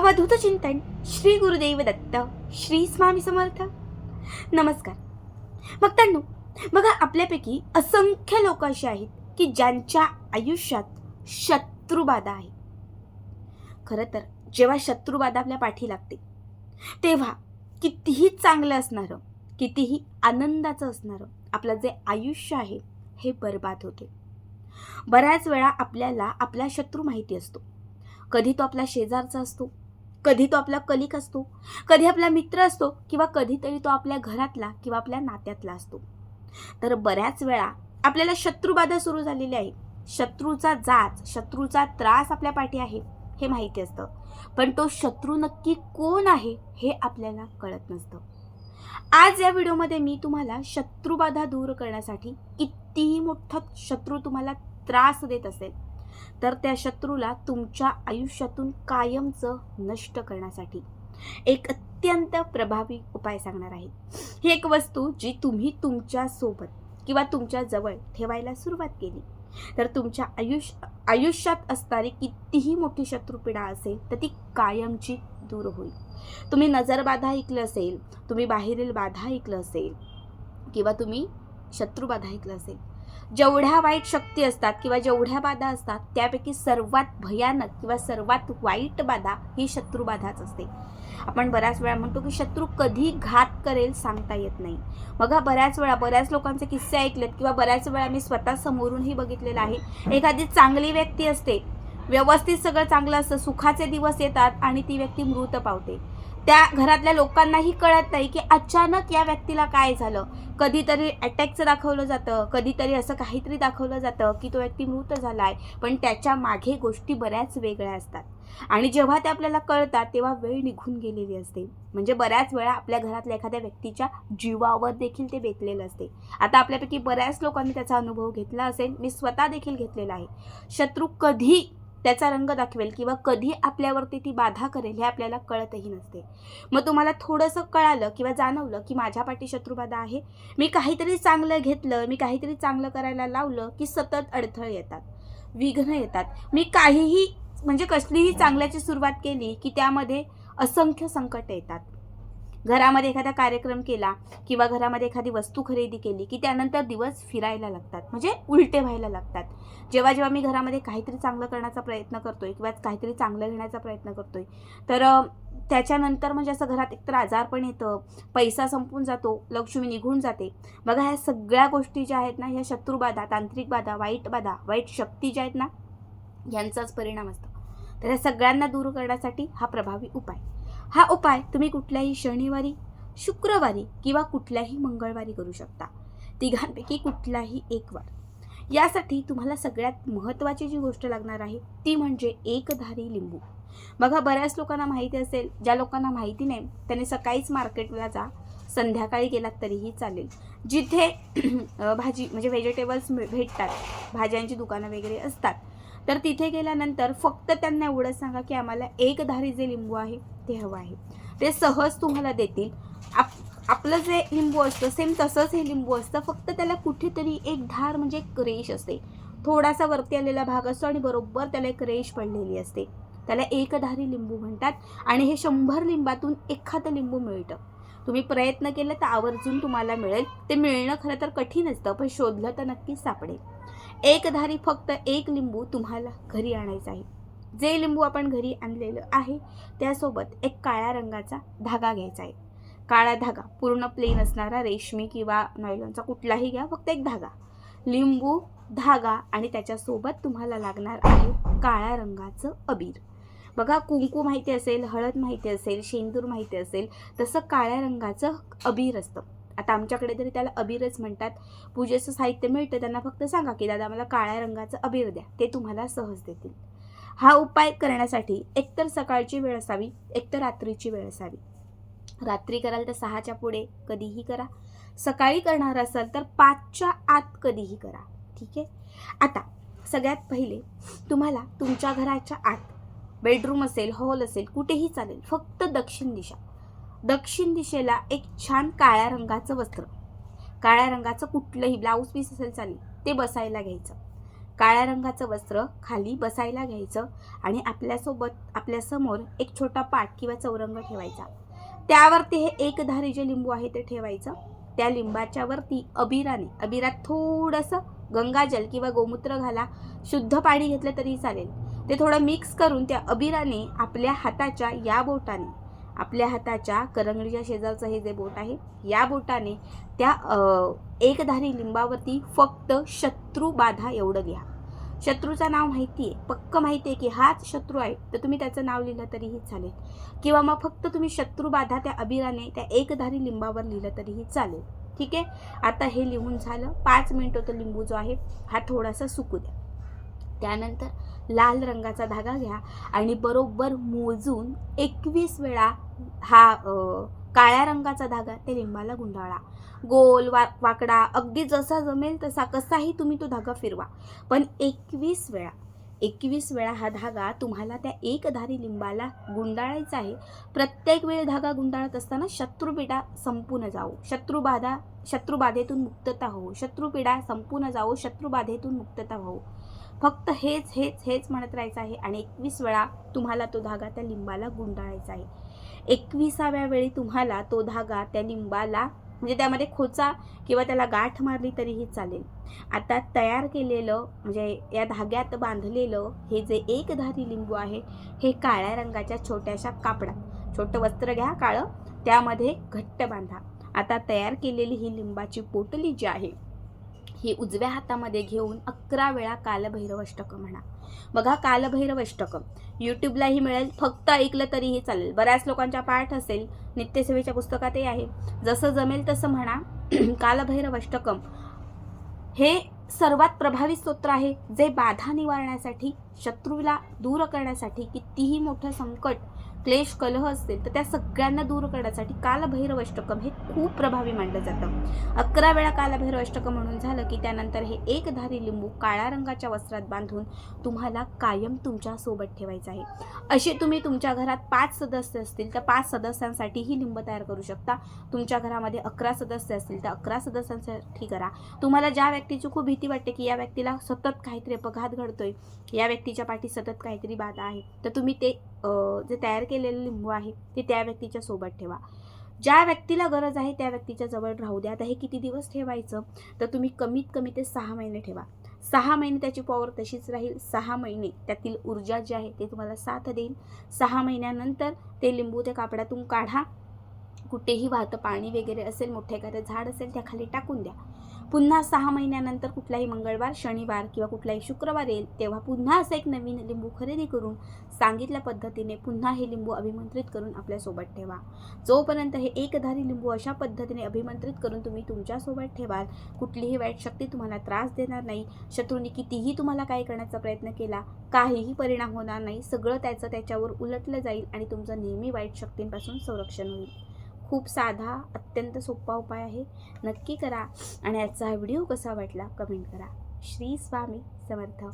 अवधूत चिंतन श्री गुरुदेव दत्त श्री स्वामी समर्थ. नमस्कार. भक्तांनो बघा आपल्यापैकी असंख्य लोक असे आहेत की ज्यांच्या आयुष्यात शत्रुबाधा आहे. खरं तर जेव्हा शत्रुबाधा आपल्या पाठी लागते तेव्हा कितीही चांगलं असणारं कितीही आनंदाचं असणारं आपलं जे आयुष्य आहे हे बर्बाद होते. बऱ्याच वेळा आपल्याला आपला शत्रू माहिती असतो. कधी तो आपला शेजारचा असतो कधी तो आपला कलिक असतो कधी आपला मित्र असतो किंवा कधीतरी तो आपल्या घरातला किंवा आपल्या नात्यातला असतो. तर बऱ्याच वेळा आपल्याला शत्रुबाधा सुरू झालेली आहे. शत्रूचा जाच शत्रूचा त्रास आपल्या पाठी आहे हे माहिती असतं. पण तो शत्रू नक्की कोण आहे हे आपल्याला कळत नसतं. आज या व्हिडिओमध्ये मी तुम्हाला शत्रुबाधा दूर करण्यासाठी कितीही मोठा शत्रू तुम्हाला त्रास देत असेल तर त्या शत्रूला तुमच्या आयुष्यातून कायमचं नष्ट करण्यासाठी एक अत्यंत प्रभावी उपाय सांगणार आहे. ही एक वस्तू जी तुम्ही तुमच्यासोबत किंवा तुमच्या जवळ ठेवायला सुरुवात केली. तर तुमच्या आयुष्य आयुष्यात असणारी कितीही मोठी शत्रुपीडा असेल तर ती कायमची दूर होईल. तुम्ही नजरबाधा ऐकलं असेल तुम्ही बाहेरील बाधा ऐकलं असेल किंवा तुम्ही शत्रुबाधा ऐकलं असेल जेवढ्या वाईट शक्ती असतात किंवा जेवढ्या बाधा असतात त्यापैकी सर्वात भयानक किंवा सर्वात वाईट बाधा ही शत्रुबाधाच असते. आपण बऱ्याच वेळा म्हणतो की शत्रू कधी घात करेल सांगता येत नाही. बघा बऱ्याच वेळा बऱ्याच लोकांचे किस्से ऐकलेत किंवा बऱ्याच वेळा मी स्वतः समोरूनही बघितलेलं आहे. एखादी चांगली व्यक्ती असते. व्यवस्थित सगळं चांगलं असतं सुखाचे दिवस येतात आणि ती व्यक्ती मृत पावते. त्या घरातल्या लोकांनाही कळत नाही की अचानक या व्यक्तीला काय झालं. कधीतरी अटॅकचं दाखवलं जातं. कधीतरी असं काहीतरी दाखवलं जातं की तो व्यक्ती मृत झाला आहे पण त्याच्यामागे गोष्टी बऱ्याच वेगळ्या असतात. आणि जेव्हा ते आपल्याला कळतात तेव्हा वेळ निघून गेलेली असते. म्हणजे बऱ्याच वेळा आपल्या घरातल्या एखाद्या व्यक्तीच्या जीवावर देखील ते बेतलेलं असते. आता आपल्यापैकी बऱ्याच लोकांनी त्याचा अनुभव घेतला असेल. मी स्वतः देखील घेतलेला आहे. शत्रू कधी त्याचा रंग दाखवेल किंवा कधी आपल्यावरती ती बाधा करेल हे आपल्याला कळतही नसते. मग तुम्हाला थोडंसं कळालं किंवा जाणवलं की माझ्या पाठी शत्रुबाधा आहे मी काहीतरी चांगलं घेतलं मी काहीतरी चांगलं करायला लावलं की सतत अडथळे येतात विघ्न येतात. मी काहीही म्हणजे कसलीही चांगल्याची सुरुवात केली की त्यामध्ये असंख्य संकट येतात. घरामध्ये एखादा कार्यक्रम केला किंवा घरामध्ये एखादी वस्तू खरेदी केली की त्यानंतर दिवस फिरायला लागतात. म्हणजे उलटे व्हायला लागतात. जेव्हा जेव्हा मी घरामध्ये काहीतरी चांगलं करण्याचा प्रयत्न करतोय किंवा काहीतरी चांगलं घेण्याचा प्रयत्न करतोय तर त्याच्यानंतर म्हणजे असं घरात एकतर आजारपण येतं पैसा संपून जातो लक्ष्मी निघून जाते. बघा ह्या सगळ्या गोष्टी ज्या आहेत ना ह्या शत्रुबाधा तांत्रिक बाधा वाईट बाधा वाईट शक्ती ज्या आहेत ना यांचाच परिणाम असतो. तर ह्या सगळ्यांना दूर करण्यासाठी हा प्रभावी उपाय. हा उपाय तुम्ही कुठल्याही शनिवारी शुक्रवारी किंवा कुठल्याही मंगळवारी करू शकता. तिघांपैकी कुठलाही एक वार यासाठी तुम्हाला सगळ्यात महत्त्वाची जी गोष्ट लागणार आहे ती म्हणजे एकधारी लिंबू. बघा बऱ्याच लोकांना माहिती असेल ज्या लोकांना माहिती नाही त्याने सकाळीच मार्केटला जा संध्याकाळी गेलात तरीही चालेल. जिथे भाजी म्हणजे व्हेजिटेबल्स भेटतात भाज्यांची दुकानं वगैरे असतात तर तिथे गेल्यानंतर फक्त त्यांना एवढंच सांगा की आम्हाला एक धारी जे लिंबू आहे ते हवं आहे. ते सहज तुम्हाला देतील. आप आपलं जे लिंबू असतं सेम तसंच हे लिंबू असतं फक्त त्याला कुठेतरी एक धार म्हणजे एक रेश असते. थोडासा वरती आलेला भाग असतो आणि बरोबर त्याला एक रेश पडलेली असते. त्याला एकधारी लिंबू म्हणतात आणि हे शंभर लिंबातून एखादं लिंबू मिळतं. तुम्ही प्रयत्न केलं तर आवर्जून तुम्हाला मिळेल. ते मिळणं खरं तर कठीण असतं पण शोधलं तर नक्कीच सापडेल. एकधारी फक्त एक लिंबू तुम्हाला घरी आणायचा आहे. जे लिंबू आपण घरी आणलेलं आहे त्यासोबत एक काळ्या रंगाचा धागा घ्यायचा आहे. काळा धागा पूर्ण प्लेन असणारा रेशमी किंवा नॉयलॉनचा कुठलाही घ्या फक्त एक धागा. लिंबू धागा आणि त्याच्यासोबत तुम्हाला लागणार आहे काळ्या रंगाचं अबीर. बघा कुंकू माहिती असेल हळद माहिती असेल शेंदूर माहिती असेल तसं काळ्या रंगाचं अबीर असतं. आता आमच्याकडे तरी त्याला अबीरच म्हणतात. पूजेचं साहित्य मिळतं त्यांना फक्त सांगा की दादा मला काळ्या रंगाचं अबीर द्या ते तुम्हाला सहज देतील. हा उपाय करण्यासाठी एकतर सकाळची वेळ असावी एकतर रात्रीची वेळ असावी. रात्री कराल तर सहाच्या पुढे कधीही करा. सकाळी करणार असाल तर पाचच्या आत कधीही करा. ठीक आहे? आता सगळ्यात पहिले तुम्हाला तुमच्या घराच्या आत बेडरूम असेल हॉल असेल कुठेही चालेल फक्त दक्षिण दिशा. दक्षिण दिशेला एक छान काळ्या रंगाचं वस्त्र. काळ्या रंगाचं कुठलंही ब्लाऊज पीस असेल चालेल ते बसायला घ्यायचं. काळ्या रंगाचं वस्त्र खाली बसायला घ्यायचं आणि आपल्यासोबत आपल्यासमोर एक छोटा पाट किंवा चौरंग ठेवायचा. त्यावरती हे एकधारी जे लिंबू आहे ते ठेवायचं. त्या लिंबाच्या वरती अबिराने अबिरात थोडंसं गंगाजल किंवा गोमूत्र घाला शुद्ध पाणी घेतलं तरी चालेल. ते थोडं मिक्स करून त्या अबिराने आपल्या हाताच्या या बोटाने आपल्या हाताच्या करंगडीच्या शेजारचं हे जे बोट आहे या बोटाने त्या एकधारी लिंबावरती फक्त शत्रू बाधा एवढं लिहा शत्रूचं नाव माहिती आहे. पक्क माहिती आहे की हाच शत्रू आहे. तर तुम्ही त्याचं नाव लिहिलं तरीही चालेल. किंवा मग फक्त तुम्ही शत्रू बाधा त्या अबिराने त्या एकधारी लिंबावर लिहिलं तरीही चालेल. ठीक आहे? आता हे लिहून झालं. पाच मिनटं तो लिंबू जो आहे हा थोडासा सुकू द्या. त्यानंतर लाल रंगाचा धागा घ्या आणि बरोबर मोजून एकवीस वेळा हा काळ्या रंगाचा धागा ते लिंबाला गुंडाळा. गोल वा वाकडा अगदी जसा जमेल तसा कसाही तुम्ही तो धागा फिरवा. पण एकवीस वेळा एकवीस वेळा हा धागा तुम्हाला त्या एकधारी लिंबाला गुंडाळायचा आहे. प्रत्येक वेळी धागा गुंडाळत असताना शत्रुपीडा संपून जाऊ शत्रुबाधा शत्रुबाधेतून मुक्तता होऊ शत्रुपीडा संपून जाऊ शत्रुबाधेतून मुक्तता होऊ फक्त हेच हेच हेच म्हणत राहायचं आहे आणि एकवीस वेळा तुम्हाला तो धागा त्या लिंबाला गुंडाळायचा आहे. एकविसाव्या वेळी तुम्हाला तो धागा त्या लिंबाला म्हणजे त्यामध्ये खोचा किंवा त्याला गाठ मारली तरीही चालेल. आता तयार केलेलं म्हणजे या धाग्यात बांधलेलं हे जे एकधारी लिंबू आहे हे काळ्या रंगाच्या छोट्याशा कापडात छोटं वस्त्र घ्या काळं त्यामध्ये घट्ट बांधा. आता तयार केलेली ही लिंबाची पोटली जी आहे ही उजव्या हातामध्ये घेऊन अकरा वेळा कालभैरव अष्टकं म्हणा. बघा कालभैरव अष्टकं यूट्यूबलाही मिळेल. फक्त ऐकलं तरीही चालेल. बऱ्याच लोकांच्या पाठ असेल. नित्यसेवेच्या पुस्तकातही आहे. जसं जमेल तसं म्हणा. कालभैरव अष्टकम हे सर्वात प्रभावी स्तोत्र आहे. जे बाधा निवारण्यासाठी शत्रूला दूर करण्यासाठी कितीही मोठं संकट क्लेश कलह असतील तर त्या सगळ्यांना दूर करण्यासाठी कालभैरव अष्टकम हे खूप प्रभावी मानलं जातं. अकरा वेळा कालभैरव अष्टकम म्हणून झालं की त्यानंतर हे एकधारी लिंबू काळ्या रंगाच्या वस्त्रात बांधून तुम्हाला कायम तुमच्यासोबत ठेवायचं आहे. असे तुम्ही तुमच्या घरात पाच सदस्य असतील तर पाच सदस्यांसाठी ही लिंब तयार करू शकता. तुमच्या घरामध्ये अकरा सदस्य असतील तर अकरा सदस्यांसाठी करा. तुम्हाला ज्या व्यक्तीची खूप भीती वाटते की या व्यक्तीला सतत काहीतरी अपघात घडतोय या व्यक्तीच्या पाठी सतत काहीतरी बाधा आहे तर तुम्ही ते जे तयार केलेलं लिंबू आहे ते त्या व्यक्तीच्या सोबत ठेवा. ज्या व्यक्तीला गरज आहे त्या व्यक्तीच्या जवळ राहू द्या. आता हे किती दिवस ठेवायचं? तर तुम्ही कमीत कमी ते सहा महिने ठेवा. सहा महिने त्याची पॉवर तशीच राहील. सहा महिने त्यातील ऊर्जा जी आहे ते तुम्हाला साथ देईल. सहा महिन्यानंतर ते लिंबू त्या कापडातून काढा. कुठेही वाहतं पाणी वगैरे असेल मोठे एखादं झाड असेल त्याखाली टाकून द्या. पुन्हा सहा महिन्यानंतर कुठलाही मंगळवार शनिवार किंवा कुठलाही शुक्रवार येईल तेव्हा पुन्हा असं एक नवीन लिंबू खरेदी करून सांगितल्या पद्धतीने पुन्हा हे लिंबू अभिमंत्रित करून आपल्यासोबत ठेवा. जोपर्यंत हे एकधारी लिंबू अशा पद्धतीने अभिमंत्रित करून तुम्ही तुमच्यासोबत ठेवाल कुठलीही वाईट शक्ती तुम्हाला त्रास देणार नाही शत्रूंनी कितीही तुम्हाला काय करण्याचा प्रयत्न केला काहीही परिणाम होणार नाही सगळं त्याचं त्याच्यावर उलटलं जाईल आणि तुमचं नेहमी वाईट शक्तींपासून संरक्षण होईल. खूप साधा अत्यंत सोपा उपाय आहे. नक्की करा आणि आजचा हा व्हिडिओ कसा वाटला कमेंट करा. श्री स्वामी समर्थ.